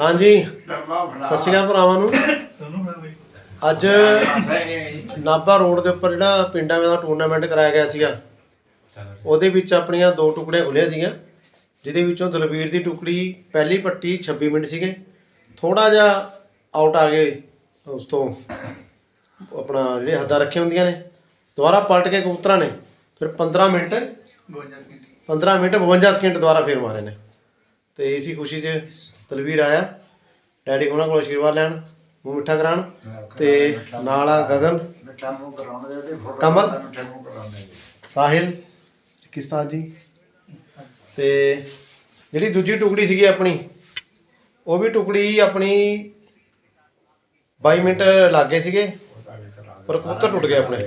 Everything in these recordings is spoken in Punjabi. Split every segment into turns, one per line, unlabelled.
ਹਾਂਜੀ। ਸਤਿ ਸ਼੍ਰੀ ਅਕਾਲ ਭਰਾਵਾਂ ਨੂੰ। ਅੱਜ ਨਾਭਾ ਰੋਡ ਦੇ ਉੱਪਰ ਜਿਹੜਾ ਪਿੰਡਾਂ ਦਾ ਟੂਰਨਾਮੈਂਟ ਕਰਾਇਆ ਗਿਆ ਸੀਗਾ ਉਹਦੇ ਵਿੱਚ ਆਪਣੀਆਂ ਦੋ ਟੁਕੜੀਆਂ ਖੁੱਲੀਆਂ ਸੀਗੀਆਂ ਜਿਹਦੇ ਵਿੱਚੋਂ ਦਲਵੀਰ ਦੀ ਟੁਕੜੀ ਪਹਿਲੀ ਪੱਟੀ 26 ਮਿੰਟ ਸੀਗੇ। ਥੋੜਾ ਜਿਹਾ ਆਊਟ ਆ ਗਏ ਉਸ ਤੋਂ। ਆਪਣਾ ਜਿਹੜੇ ਹੱਦਾਂ ਰੱਖੀਆਂ ਹੁੰਦੀਆਂ ਨੇ। ਦੁਬਾਰਾ ਪਲਟ ਕੇ ਕਬੂਤਰਾਂ ਨੇ ਫਿਰ 15 ਮਿੰਟ
52 ਸਕਿੰਟ
15 ਮਿੰਟ 52 ਸਕਿੰਟ ਦੁਬਾਰਾ ਫੇਰ ਮਾਰੇ ਨੇ। ਤੇ ਇਸੀ ਖੁਸ਼ੀ 'ਚ ਦਲਵੀਰ ਆਇਆ। ਡੈਡੀ ਉਹਨਾਂ ਕੋਲ ਆਸ਼ੀਰਵਾਦ ਲੈਣ ਮੂੰਹ ਮਿੱਠਾ ਕਰਾਉਣ ਤੇ ਨਾਲ ਆ ਗਗਨ।
ਮਿੱਠਾ ਮੂੰਹ ਕਰਾਉਂਦੇ ਤੇ ਫੋਟੋ
ਕਮਲ?
ਮਿੱਠਾ ਮੂੰਹ ਕਰਾਉਂਦੇ
ਸਾਹਿਲ ਕਿਸਤਾਨ ਜੀ। ਤੇ ਜਿਹੜੀ ਦੂਜੀ ਟੁਕੜੀ ਸੀਗੀ ਆਪਣੀ ਉਹ ਵੀ ਟੁਕੜੀ ਆਪਣੀ 22 ਮਿੰਟ ਲੱਗੇ ਸੀਗੇ ਪਰ ਕਬੂਤਰ ਟੁੱਟ ਗਏ ਆਪਣੇ।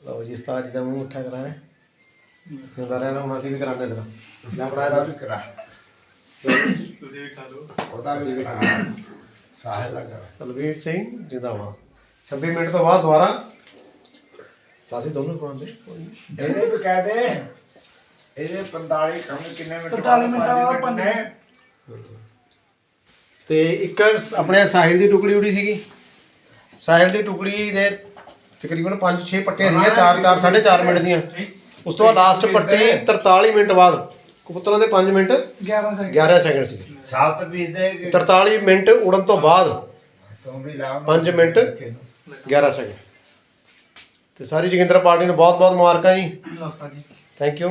ਲਓ ਜੀ ਉਸਤਾਦ ਜੀ ਦਾ ਮੂੰਹ ਮਿੱਠਾ ਕਰਾਇਆ। ਹੁੰਦਾ ਰਹਿਣਾ ਹੁਣ ਅਸੀਂ ਵੀ ਕਰਾਣੇ ਤੇਰਾ। ਲੈ
ਉਹਦਾ
ਫੜਾਇਆ
ਵੀ ਕਰਾ।
ਤੁਸੀਂ ਵੀ ਖਾ ਲਓ।
ਉਹਦਾ ਵੀ ਕਰਾ ਸਾਹਿਲ ਦਾ ਕਰਾ
ਤਲਵੀਰ ਸਿੰਘ ਜਿੰਦਾਬਾਦ। 26 ਮਿੰਟ ਤੋਂ ਬਾਅਦ ਦੁਬਾਰਾ। ਪਾਸੇ ਦੋਨੋਂ ਪਾਉਂਦੇ
ਇਹਦੇ ਵੀ ਕਹਿ ਦੇ। ਇਹਦੇ 45 ਕਮ ਕਿੰਨੇ ਮਿੰਟ
45 ਮਿੰਟਾਂ ਬਾਅਦ
ਪੰਜ। ਮਿੰਟ ਨੇ।
ਤੇ ਇੱਕ ਆਪਣੇ ਸਾਹਿਲ ਦੀ ਟੁਕੜੀ ਉੜੀ ਸੀਗੀ। ਸਾਹਿਲ ਦੀ ਟੁਕੜੀ ਦੇ ਤਕਰੀਬਨ 5-6 ਪੱਟੀਆਂ ਸੀਗੀਆਂ 4-4 4.5 ਮਿੰਟ ਦੀਆਂ। ਉਸ ਤੋਂ ਬਾਅਦ ਲਾਸਟ ਪੱਟੀ 43 ਮਿੰਟ ਬਾਅਦ ਕਬੂਤਰਾਂ ਦੇ 5 ਮਿੰਟ
11 ਸਕਿੰਟ
11 ਸੈਕਿੰਡ ਸੀ।
ਸੱਤ ਪੀਸ ਦੇ
43 ਮਿੰਟ ਉੜਨ ਤੋਂ ਬਾਅਦ
ਤੂੰ ਵੀ ਲਾ
5 ਮਿੰਟ 11 ਸੈਕਿੰਡ। ਤੇ ਸਾਰੀ ਜੋਗਿੰਦਰ ਪਾਰਟੀ ਨੂੰ ਬਹੁਤ ਬਹੁਤ ਮੁਬਾਰਕਾਂ
ਜੀ।
Thank you